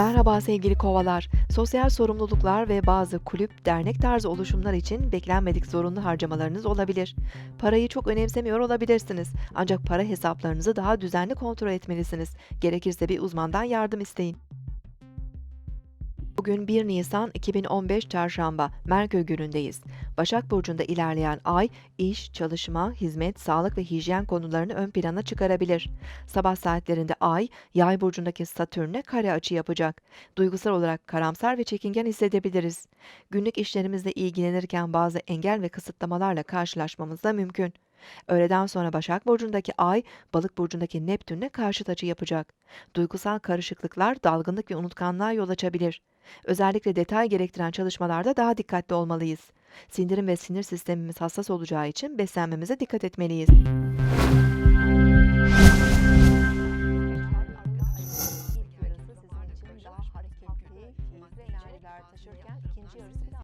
Merhaba sevgili kovalar. Sosyal sorumluluklar ve bazı kulüp, dernek tarzı oluşumlar için beklenmedik zorunlu harcamalarınız olabilir. Parayı çok önemsemiyor olabilirsiniz. Ancak para hesaplarınızı daha düzenli kontrol etmelisiniz. Gerekirse bir uzmandan yardım isteyin. Bugün 1 Nisan 2015 Çarşamba, Merkür günündeyiz. Başak Burcu'nda ilerleyen ay, iş, çalışma, hizmet, sağlık ve hijyen konularını ön plana çıkarabilir. Sabah saatlerinde ay, Yay burcundaki Satürn'e kare açı yapacak. Duygusal olarak karamsar ve çekingen hissedebiliriz. Günlük işlerimizle ilgilenirken bazı engel ve kısıtlamalarla karşılaşmamız da mümkün. Öğleden sonra Başak Burcu'ndaki Ay, Balık Burcu'ndaki Neptün'le karşıt açı yapacak. Duygusal karışıklıklar, dalgınlık ve unutkanlığa yol açabilir. Özellikle detay gerektiren çalışmalarda daha dikkatli olmalıyız. Sindirim ve sinir sistemimiz hassas olacağı için beslenmemize dikkat etmeliyiz.